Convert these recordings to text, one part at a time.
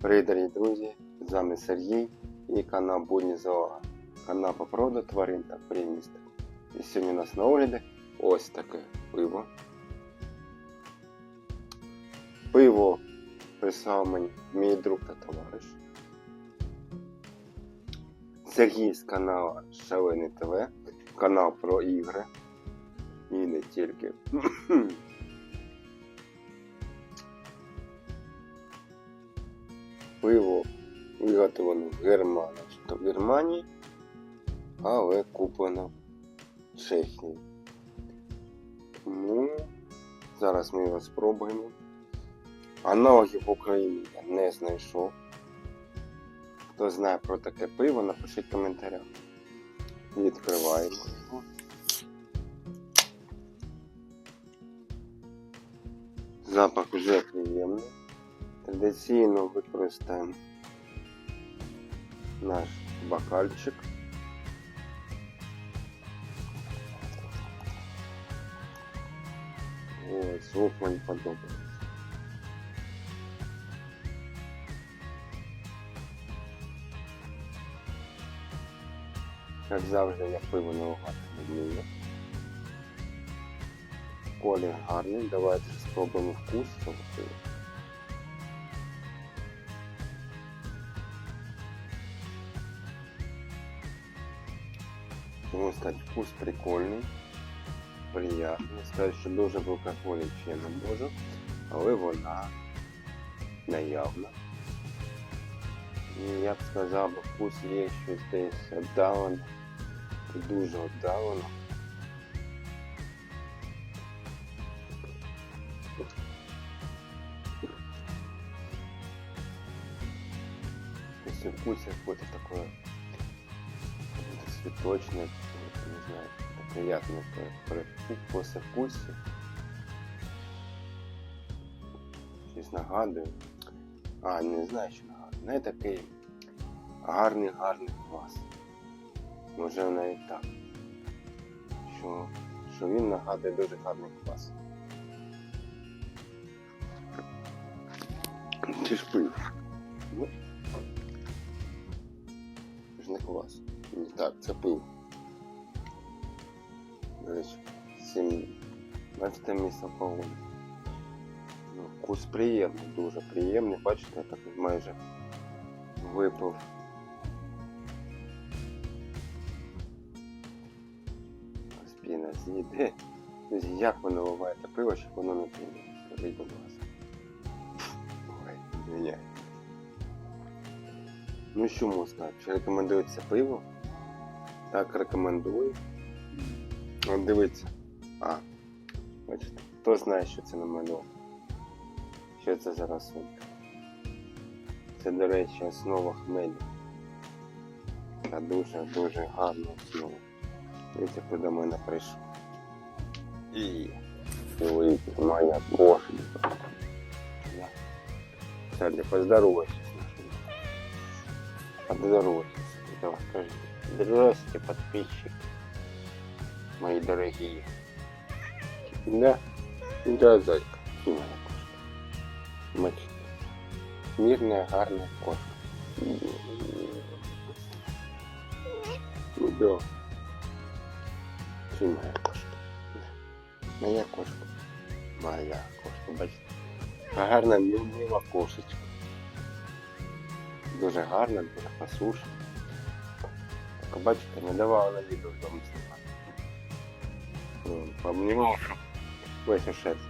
Привіт, дорогі друзі! З вами Сергій і канал Будні Зоога. Канал по проводу тварин та примісток. І сьогодні у нас на огляді ось таке пиво. Пиво прислав мені мій друг та товариш. Сергій з каналу Шалений ТВ, канал про ігри. І не тільки. Пиво виготовлено в Германії, чи то в Германії, але куплено в Чехії. Тому зараз ми його спробуємо. Аналогів в Україні я не знайшов. Хто знає про таке пиво, напишіть в коментарях. Відкриваємо його. Запах вже приємний. Традиційно використаємо наш бокальчик. Ой, звук мені подобається. Як завжди, я пиво наугад люблю. Колір гарний, давайте спробуємо вкус цього пива. Тому сказати, вкус прикольний, приятний. Сказати, що дуже в алкоголі ще не можу, але вона наявна. І я б сказав, вкус є щось десь віддалено, дуже віддалено. Если вкусе какое-то какое-то, не знаю, это приятное такое при- послевкусие. Щось нагадує. А, не знаю, що нагадує. Не такий гарний, гарний квас. Може навіть так. Що, що він нагадує дуже гарний квас. Ти ж пив. Ну, ж не квас. Так, це пиво. До речі, 17 місце по Ну, вкус приємний, дуже приємний. Бачите, я так майже випив. Спіна з'їде. Як ви наливаєте пиво, щоб воно не піне? Скажіть, будь ласка. Ой, звиняй. Ну що сказати? Чи рекомендую це пиво? Так, рекомендую. От дивіться. А, бачите, хто знає, що це намальовано? Що це за рисунка? Це, до речі, основа хмелю. Та дуже-дуже гарна основа. Дивіться, хто до мене прийшов. І дивіться, моя кошка. Кстати, поздоровайся. Поздоровайся. Давай, скажи. Здравствуйте, подписчики. Мои дорогие. Да? Да, зайка. И моя кошка. Мочи. Мирная, гарная кошка. Да. Ты моя кошка. Моя кошка. Моя кошка, бачите. Гарна, мила кошечка. Дуже гарна, дуже послушна. Так, бачите, не давала на відео вдома знімати. Ну, Пообнімав, що весь у шерсті.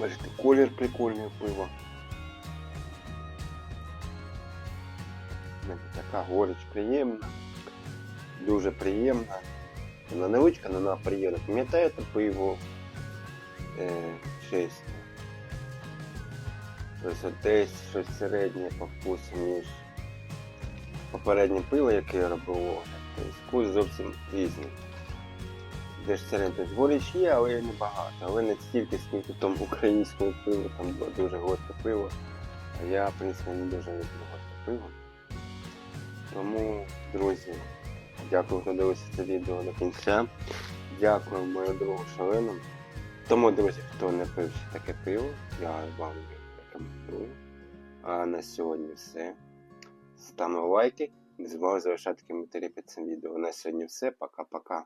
Бачите, колір прикольний пиво. Знаєте, Така горіч приємна, дуже приємна. Вона невеличка, але вона приємна. Пам'ятаєте пиво е, честь? Тобто десь щось середнє по вкусу, ніж попереднє пиво, яке я робив огляд. Тобто вкус зовсім різний. Де ж середнє горіч є, але не багато. Але не стільки, скільки в тому українському пиву, там було дуже горьке пиво. А я, в принципі, не дуже люблю горьке пиво. Тому, друзі, дякую, хто дивився це відео до кінця. Дякую моєму другу Шалену Тому, друзі, хто не пив таке пиво, я вам рекомендую. А на сьогодні все. Ставимо лайки. Не забувайте залишати коментарі під цим відео. На сьогодні все. Пока-пока.